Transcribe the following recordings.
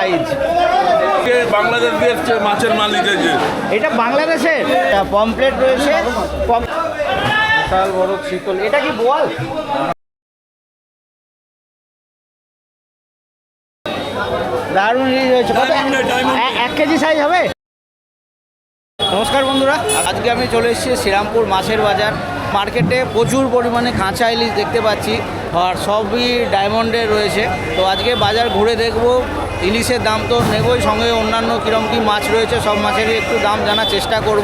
Size Bangladesh দিয়ে মাছের মাল এটা বাংলাদেশের পমপ্লেট রয়েছে। বড় শীতল এটা কি বোয়াল? দারুণ রয়েছে। কত? এক কেজি সাইজ হবে? নমস্কার বন্ধুরা। আজকে আমি চলে এসেছি শ্রীরামপুর মাছের বাজার। মার্কেটে প্রচুর পরিমাণে কাঁচা ইলিশ দেখতে পাচ্ছি। আর সবই ডায়মন্ডের রয়েছে। তো আজকে বাজার ঘুরে দেখব ইলিশের দাম তো নেবই, সঙ্গে অন্যান্য কীরকম কী মাছ রয়েছে, সব মাছেরই একটু দাম জানার চেষ্টা করব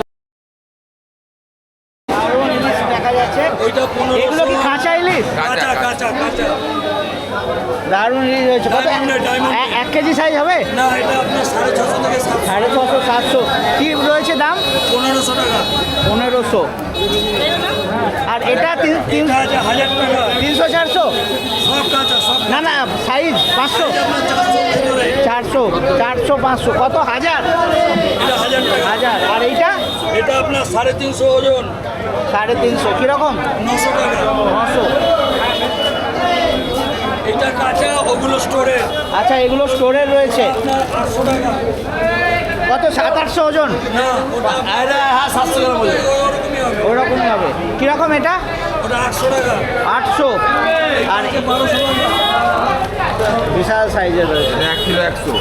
দারুণ ইলিশ দেখা যাচ্ছে এগুলো কি কাঁচা ইলিশ কাঁচা কাঁচা কাঁচা দারুণ ইলিশ রয়েছে কত? এক কেজি সাইজ হবে? না এটা আপনার সাড়ে ছশো থেকে সাড়ে ছশো সাতশো। কি রয়েছে দাম? পনেরোশো টাকা। পনেরোশো। আর এটা তিনশো চারশো? না না সাইজ পাঁচশো চারশো চারশো পাঁচশো। কত? হাজার? হাজার হাজার। আর এইটা? এটা আপনার সাড়ে তিনশো ওজন। সাড়ে তিনশো। কীরকম? নশো টাকা নশো এটা কাঁচা ওগুলো স্টোরে আচ্ছা এগুলো স্টোরে রয়েছে। আটশো টাকা। কত? সাত আটশো ওজন? হ্যাঁ সাতশো টাকা বলে। ওরকমই হবে। কীরকম এটা? ওটা আটশো টাকা। আটশো। আর বিশাল সাইজের রয়েছে। এক কিলো একশো।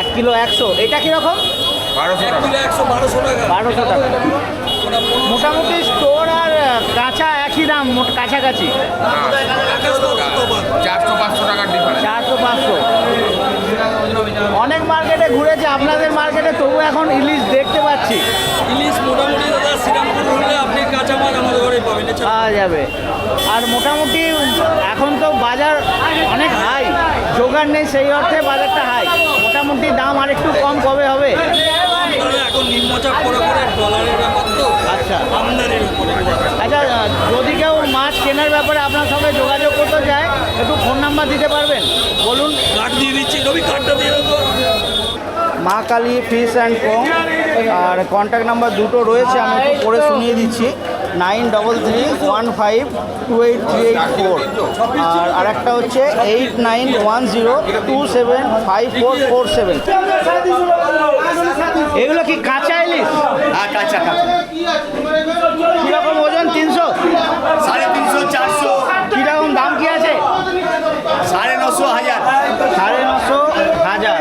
এক কিলো একশো। এটা কীরকম? বারোশো টাকা। বারোশো টাকা। বারোশো টাকা। মোটামুটি স্টোর আর কাঁচা একই দাম মোট কাছাকাছি। চারশো পাঁচশো টাকার ডিফারেন্স চারশো পাঁচশো। অনেক মার্কেটে ঘুরেছে আপনাদের মার্কেটে তবু এখন ইলিশ দেখতে পাচ্ছি। ইলিশ মোটামুটি দাদা শ্রীরামপুর ঘুরলে আপনি কাঁচা মাল আমাদের ঘরেই পাবেন পাওয়া যাবে। আর মোটামুটি এখন তো বাজার অনেক হাই জোগাড় নেই সেই অর্থে বাজারটা হাই মোটামুটি দাম আর একটু কম কবে হবে? তবে এখন নিম্নচাপ করে করে ডলারের ব্যাপার তো আচ্ছা। আমদানির উপরে আচ্ছা যদি কেউ মাছ কেনার ব্যাপারে আপনার সঙ্গে যোগাযোগ করতে চায় একটু ফোন নাম্বার দিতে পারবেন? বলুন। কাঠ দিয়ে দিচ্ছি রবি কাঠটা দিয়ে দেবো মা কালী ফিস অ্যান্ড কম আর কন্ট্যাক্ট নাম্বার দুটো রয়েছে আমি একটু পরে শুনিয়ে দিচ্ছি। Nine double three one five two eight three eight four আর আরেকটা হচ্ছে eight nine one zero two seven five four four seven এগুলো কি কাঁচা ইলিশ? হ্যাঁ কাঁচা কাঁচা। কীরকম ওজন তিনশো? সাড়ে তিনশো চারশো। কীরকম দাম কি আছে? সাড়ে নশো হাজার। সাড়ে নশো হাজার।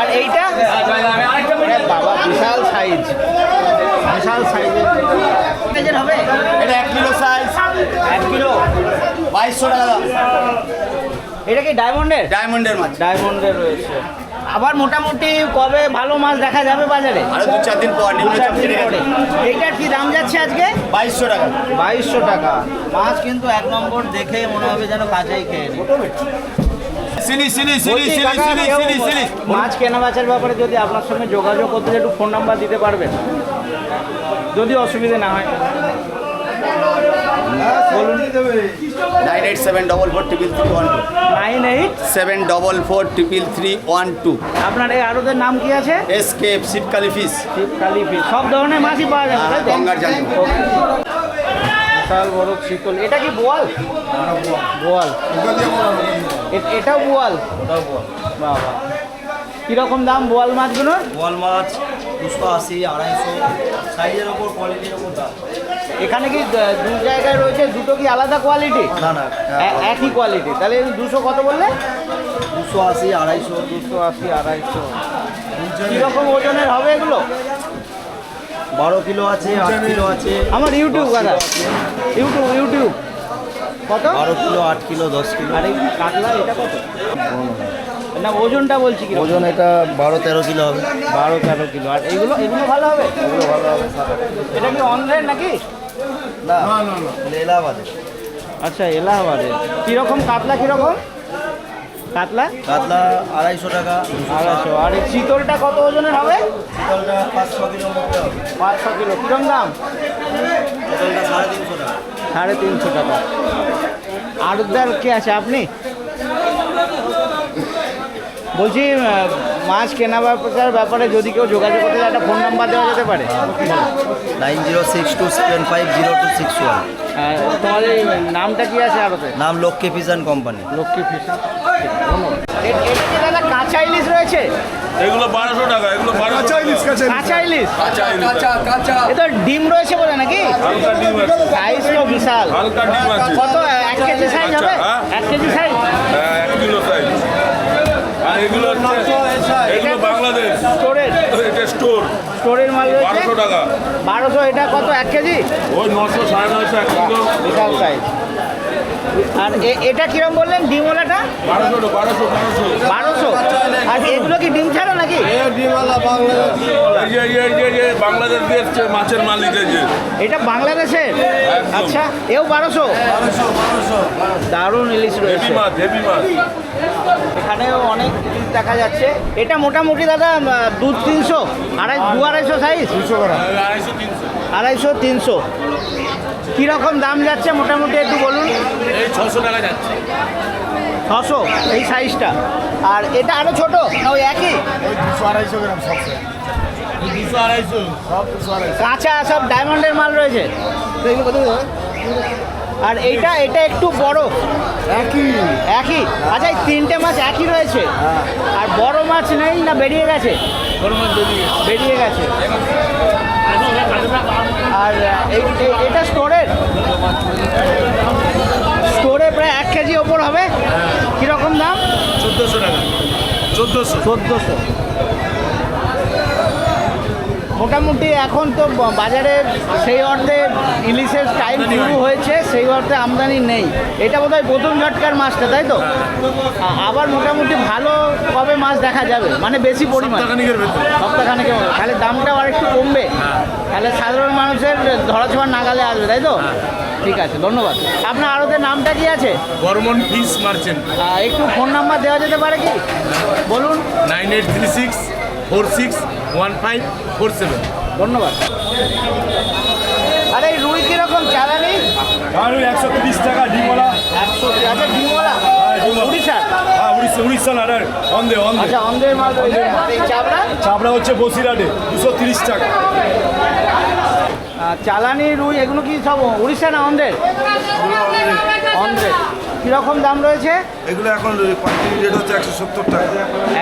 আর এইটা? বাবা বিশাল সাইজ। বিশাল সাইজের সাইজের হবে? এটা এক কিলো সাইজ এক কিলো? বাইশশো টাকা এটা কি ডায়মন্ডের ডায়মন্ডের মাছ। ডায়মন্ডের রয়েছে। আবার মোটামুটি কবে ভালো মাছ দেখা যাবে বাজারে? আরও দু চার দিন পর দু নিম্ন চার ছেড়ে গেছে এইটার কি দাম যাচ্ছে আজকে? বাইশশো টাকা। বাইশশো টাকা। মাছ কিন্তু এক নম্বর দেখে মনে হবে যেন কাঁচাই খেয়ে silly silly silly silly silly silly silly. মাছ কেনা বেচার ব্যাপারে যদি আপনার সঙ্গে যোগাযোগ করতে একটু ফোন নাম্বার দিতে পারবেন? যদি অসুবিধে না হয়। বলুন। Nine eight seven double four triple three one two. Nine eight seven double four triple three one two আপনার এই আরোদের নাম কি আছে? S K Shibkali fish. Shibkali fish সব ধরনের মাছই পাওয়া যাবে গঙ্গার জানি বিশাল বড় শীতল। এটা কি বোয়াল? বোয়াল। এটাও বোয়াল? বাবা কীরকম দাম বোয়াল মাছগুলোর? বোয়াল মাছ দুশো আশি আড়াইশো। সাইজের ওপর কোয়ালিটির ওপর দাম। এখানে কি দু জায়গায় রয়েছে দুটো কি আলাদা কোয়ালিটি না না একই কোয়ালিটি তাহলে দুশো কত বললে? দুশো আশি আড়াইশো। দুশো আশি আড়াইশো। কীরকম ওজনের হবে এগুলো? বারো কিলো আছে আট কিলো আছে। আমার ইউটিউব দাদা। ইউটিউব ইউটিউব কত? বারো কিলো আট কিলো দশ কিলো। আর এই কাতলা এটা কত? না ওজনটা বলছি কি ওজন এটা বারো তেরো কিলো হবে। বারো তেরো কিলো। আর এগুলো এগুলো ভালো হবে? এগুলো ভালো হবে এটা কি অনলাইন নাকি? না এলাহাবাদে। আচ্ছা এলাহাবাদে। কীরকম কাতলা কীরকম? কাতলা? কাতলা আড়াইশো টাকা আড়াইশো। আর এই চিতলটা কত ওজনের হবে? চিতলটা পাঁচ ছ কিলোর মধ্যে হবে। পাঁচ ছ কিলো। কীরকম দাম? চিতলটা সাড়ে তিনশো টাকা। সাড়ে তিনশো টাকা। আড়তদার কে আছে আপনি? বলছি মাছ কেনা বেচার ব্যাপারে যদি কেউ যোগাযোগ করতে চায় একটা ফোন নাম্বার দেওয়া যেতে পারে। Nine zero six two seven five zero two six one. এই নামটা কি আছে আরতে? নাম লক্ষ্মী ফিশন কোম্পানি। লক্ষ্মী ফিশন। এটা দাদা কাঁচা ইলিশ রয়েছে? এগুলো বারোশো টাকা এগুলো কাঁচা ইলিশ কাঁচা ইলিশ। এ তো ডিম রয়েছে বলে নাকি? হালকা ডিম সাইজ তো বিশাল। হালকা ডিম আছে। কত এক কেজি সাইজ হবে? হ্যাঁ। এক কেজি সাইজ হ্যাঁ, এগুলো এগুলো বাংলাদেশ। স্টোরের? এটা স্টোর। স্টোরের মাল রয়েছে? বারোশো টাকা। বারোশো এটা কত এক কেজি? ওই নশো সাড়ে নশো এক কিলো। বিশাল সাইজ আর এ- এটা কিরম বললেন ডিমওয়ালাটা বারোশো বারোশো বারোশো। বারোশো? আর এগুলো কি ডিম ছাড়া নাকি? এই যে এই যে- এই যে- এই যে বাংলাদেশ দিয়ে মাছের মাল নিতে যে। এটা বাংলাদেশের? আচ্ছা এও বারোশো? দারুণ ইলিশ হেভি রয়েছে মাছ হেভি মাছ। এখানেও অনেক ইলিশ দেখা যাচ্ছে। এটা মোটামুটি দাদা দু তিনশো আড়াই দু আড়াইশো সাইজ আড়াইশো তিনশো আড়াইশো তিনশো। কীরকম দাম যাচ্ছে মোটামুটি একটু বলুন? ছশো টাকা যাচ্ছে। ছশো এই সাইজটা আর এটা আরও ছোট না ওই একই? দুশো আড়াইশো কাঁচা সব ডায়মন্ডের মাল রয়েছে। এগুলো কত? আর এইটা এটা একটু বড়। একই। একই? আচ্ছা এই তিনটে মাছ একই রয়েছে? আর বড় মাছ নেই না বেরিয়ে গেছে? বেরিয়ে গেছে। আর এটা স্টোরের স্টোরে প্রায় এক কেজি ওপর হবে? কীরকম দাম? চোদ্দোশো টাকা। চোদ্দোশো। চোদ্দোশো। মোটামুটি এখন তো বাজারে সেই অর্থে ইলিশের টাইম শুরু হয়েছে। সেই অর্থে আমদানি নেই। এটা বোধহয় প্রথম ঝটকার মাছটা তাই তো? আবার মোটামুটি ভালো কবে মাছ দেখা যাবে? মানে বেশি পরিমাণ। সপ্তাহখানেকের মতো। তাহলে দামটাও আর একটু কমবে। তাহলে সাধারণ মানুষের ধরাছোঁয়ার নাগালে আসবে তাই তো? ঠিক আছে ধন্যবাদ। আপনার আড়তের নামটা কি আছে? Barman fish merchant. একটু ফোন নাম্বার দেওয়া যেতে পারে কি? বলুন। Nine eight three six four six one five four seven. ধন্যবাদ। আরে এই রুই কীরকম চালানি আলু একশো তিরিশ টাকা ডিমলা একশো আচ্ছা ডিমলা। উড়িষ্যার? হ্যাঁ উড়িষ্যা উড়িষ্যা না অন্ধে অন্ধে। আচ্ছা অন্ধের মাল রয়েছে চাপড়া? হচ্ছে বসিরহাটে দুশো তিরিশ টাকা। চালানি রুই এগুলো কি সব উড়িষ্যা না অন্ধ্রের কীরকম দাম রয়েছে? এগুলো এখন রেট হচ্ছে একশো সত্তর টাকা।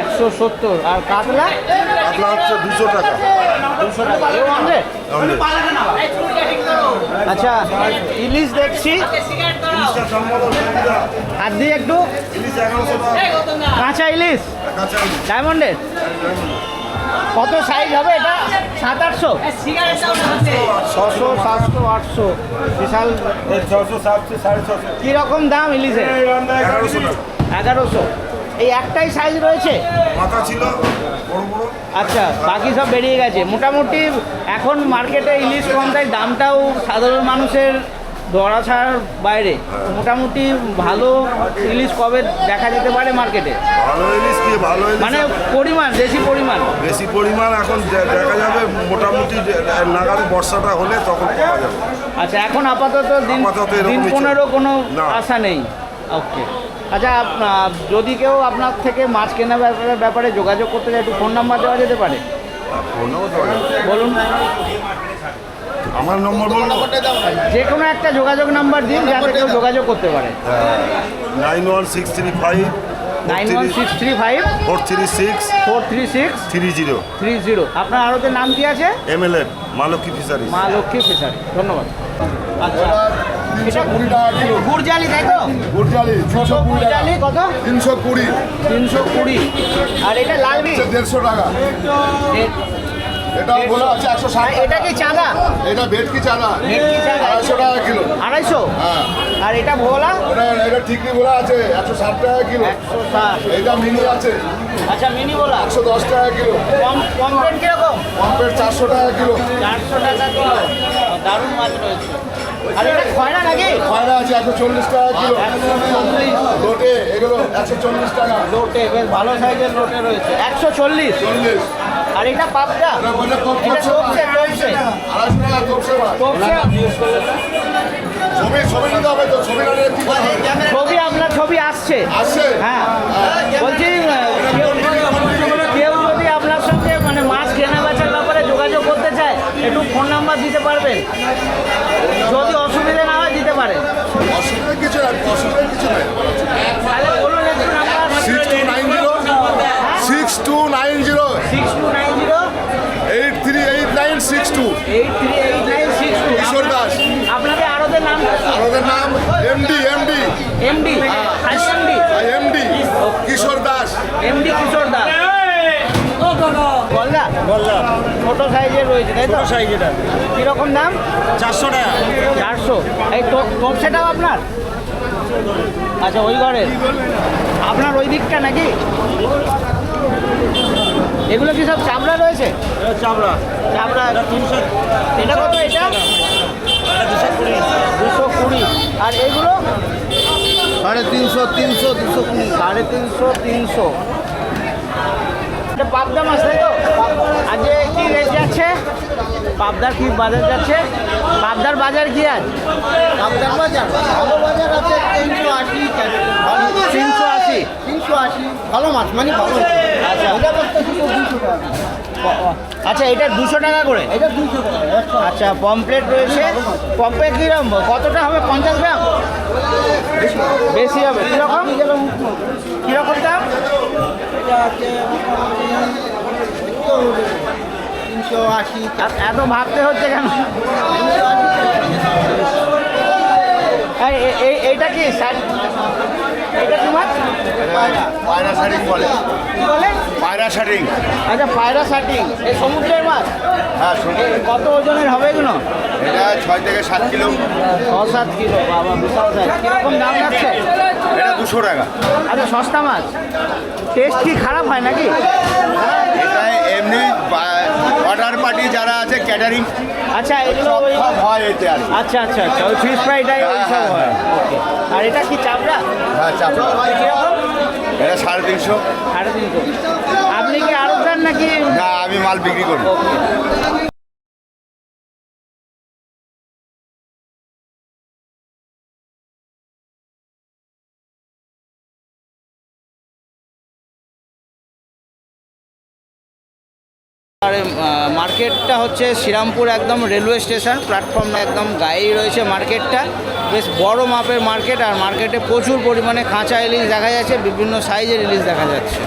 একশো সত্তর। আর কাতলা? কাতলা হচ্ছে দুশো টাকা। দুশো টাকা। আচ্ছা ইলিশ দেখছি। হাত দিয়ে একটু। কাঁচা ইলিশ। ডায়মন্ডের? কত সাইজ হবে এটা? সাত আটশো? ছশো সাতশো আটশো। বিশাল। ছশো সাতশো সাড়ে ছশো। কীরকম দাম ইলিশের? এগারোশো এই একটাই সাইজ রয়েছে? মাথা ছিল বড় বড়। আচ্ছা বাকি সব বেরিয়ে গেছে। মোটামুটি এখন মার্কেটে ইলিশ কম তাই দামটাও সাধারণ মানুষের ধরা ছাড়ার বাইরে মোটামুটি ভালো ইলিশ কবে দেখা যেতে পারে মার্কেটে ভালো ইলিশ কি? ভালো ইলিশ মানে পরিমাণ বেশি পরিমাণ? বেশি পরিমাণ এখন দেখা যাবে মোটামুটি নাগাদ বর্ষাটা হলে তখন পাওয়া যাবে। আচ্ছা এখন আপাতত দিন দিন। পনেরো কোনো আশা নেই? ওকে আচ্ছা যদি কেউ আপনার থেকে মাছ কেনার ব্যাপারে ব্যাপারে যোগাযোগ করতে চায় একটু ফোন নাম্বার দেওয়া যেতে পারে? নাম্বার বলুন। আমার নম্বর বলব যে কোনো একটা যোগাযোগ নাম্বার দিন যাতে কেউ যোগাযোগ করতে পারে। Nine one six three five nine one six three five four three six four three six three zero three zero আপনার আরতের নাম কি আছে? এম এল এর মালক্ষী ফিশারিজ মা লক্ষ্মী ফিশারি। ধন্যবাদ। আচ্ছা। তিনশো কুড়ি টাকা কিলো। গুড়জালি তাই তো? গুড়জালি তিনশো কুড়ি গুড়জালি কত? তিনশো কুড়ি। তিনশো কুড়ি। আর এটা হচ্ছে দেড়শো টাকা। এটা বলা আছে একশো ষাট এটা কি চাঁদা? এটা ভেটকি চানা ভেটকি চানা। আড়াইশো টাকা কিলো। আড়াইশো? হ্যাঁ। আর এটা ভোলা ওটা এটা ঠিকই বলা আছে? একশো ষাট টাকা কিলো। একশো ষাট। এটা মিনি আছে। আচ্ছা মিনি ভোলা একশো দশ টাকা কিলো। কম কম রেট কীরকম? পম্পের চারশো টাকা কিলো। চারশো টাকা কিলো। দারুণ মাছ রয়েছে। আর এটা খয়না নাকি? খয়রা আছে একশো চল্লিশ টাকা কিলো। লোটে এগুলো একশো চল্লিশ টাকা। লোটে বেশ ভালো সাইজের লোটে রয়েছে। একশো চল্লিশ? চল্লিশ। আর এটা পাবদা। এটা ছবি আপনার ছবি আসছে। হ্যাঁ। বলছি কেউ যদি আপনার সঙ্গে মানে মাছ কেনা বেচার ব্যাপারে যোগাযোগ করতে চায় একটু ফোন নাম্বার দিতে পারবেন। যদি অসুবিধা না হয় দিতে পারেন। অসুবিধা কিছু অসুবিধা কিছু নাই তাহলে বলুন একটু number six two Kishore Das. আপনাদের আরোদের নাম আমাদের নাম MD MD MD MD MD Kishore Das. MD Kishore Das. গলদা গলদা ছোট সাইজের রয়েছে তাই তো? সাইজ এটা কীরকম দাম? চারশো টাকা। চারশো। এই তোপ সেটাও আপনার? আচ্ছা ওই ঘরের। আপনার ওই দিকটা নাকি? এগুলো কি সব চামড়া রয়েছে? এটা চামড়া। চামড়া। তিনশো এটা কত এটা? দুশো কুড়ি। দুশো কুড়ি। আর এগুলো সাড়ে তিনশো তিনশো দুশো কুড়ি। সাড়ে তিনশো তিনশো। এটা পাবদা মাছ তাই তো? আজকে কি রেট যাচ্ছে? পাবদার কি বাজার যাচ্ছে? পাবদার বাজার কি আজ? আপনার বাজার? ভালো বাজার আছে তিনশো আশি। তিনশো আশি। তিনশো আশি। ভালো মাছ মানে ভালো আচ্ছা এটা বলতে দুশো দুশো টাকা আচ্ছা এটা দুশো টাকা করে? আচ্ছা পমপ্লেট রয়েছে। পমপ্লেট কীরকম? কতটা হবে? পঞ্চাশ গ্রাম? বেশি হবে। কীরকম? কীরকম দাম? তিনশো আশি এত- ভাবতে হচ্ছে কেন? এই, এই- এই এইটা কি? শাড়ি এটা পায়রা শাড়িং বলে। বলে? পায়রা শাড়িং। আচ্ছা পায়রা শাটিং এই সমুদ্রের মাছ? হ্যাঁ এ, কত ওজনের হবে এগুলো? এটা ছয় থেকে সাত কিলো। ছ সাত কিলো। বাবা বিশাল সাইজ কীরকম দাম যাচ্ছে? এটা দুশো টাকা। আচ্ছা সস্তা মাছ। টেস্ট কি খারাপ হয় নাকি? এটা এমনি অর্ডার পার্টি যারা আছে ক্যাটারিং আচ্ছা এগুলো ওই হয় এতে আর আচ্ছা আচ্ছা আচ্ছা ওই ফিশ ফ্রাইটাই ওই সব হয় আর এটা কি চাপড়া? হ্যাঁ চাপড়া। এটা সাড়ে তিনশো। সাড়ে তিনশো। আপনি কি আরও চান নাকি? না আমি মাল বিক্রি করি। আর মার্কেটটা হচ্ছে শ্রীরামপুর একদম রেলওয়ে স্টেশন প্ল্যাটফর্ম একদম গায়েই রয়েছে মার্কেটটা। বেশ বড় মাপের মার্কেট আর মার্কেটে প্রচুর পরিমাণে কাঁচা ইলিশ দেখা যাচ্ছে, বিভিন্ন সাইজের ইলিশ দেখা যাচ্ছে।